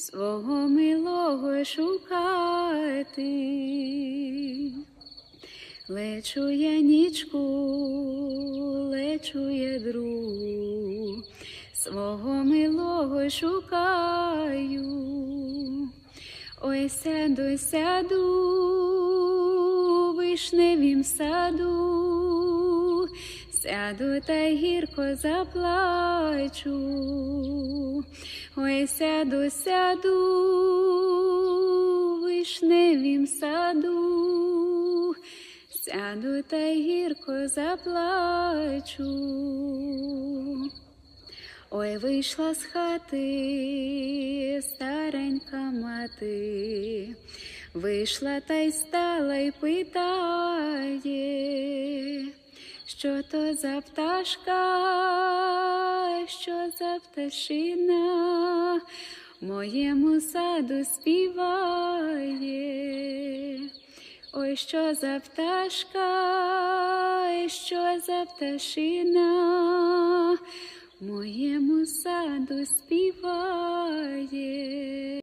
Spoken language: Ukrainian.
свого милого шукати. Лечу я нічку, лечу я дру, свого милого шукаю. Ой, сяду, сяду вишневім саду, сяду та гірко заплачу. Ой, сяду, сяду вишневім саду, сяду та гірко заплачу. Ой, вийшла з хати старенька мати, вийшла та й стала й питає, що то за пташка, що за пташина моєму саду співає. Ой, що за пташка, що за пташина моєму саду співає.